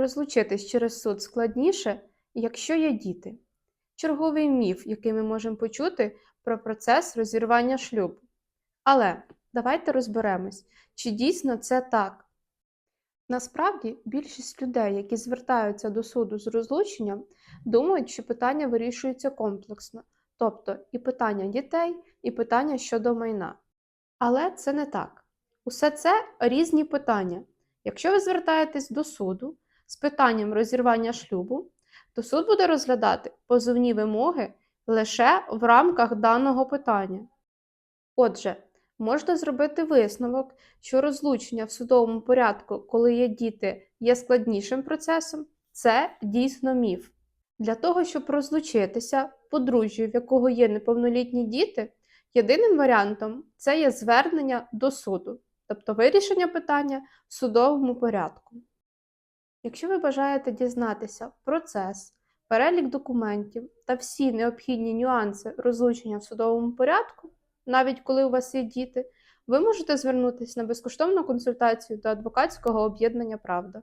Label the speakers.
Speaker 1: Розлучитись через суд складніше, якщо є діти. Черговий міф, який ми можемо почути про процес розірвання шлюбу. Але давайте розберемось, чи дійсно це так. Насправді, більшість людей, які звертаються до суду з розлученням, думають, що питання вирішується комплексно, тобто і питання дітей, і питання щодо майна. Але це не так. Усе це різні питання. Якщо ви звертаєтесь до суду з питанням розірвання шлюбу, то суд буде розглядати позовні вимоги лише в рамках даного питання. Отже, можна зробити висновок, що розлучення в судовому порядку, коли є діти, є складнішим процесом, це дійсно міф. Для того, щоб розлучитися подружжю, в якого є неповнолітні діти, єдиним варіантом це є звернення до суду, тобто вирішення питання в судовому порядку. Якщо ви бажаєте дізнатися процес, перелік документів та всі необхідні нюанси розлучення в судовому порядку, навіть коли у вас є діти, ви можете звернутися на безкоштовну консультацію до адвокатського об'єднання Правда.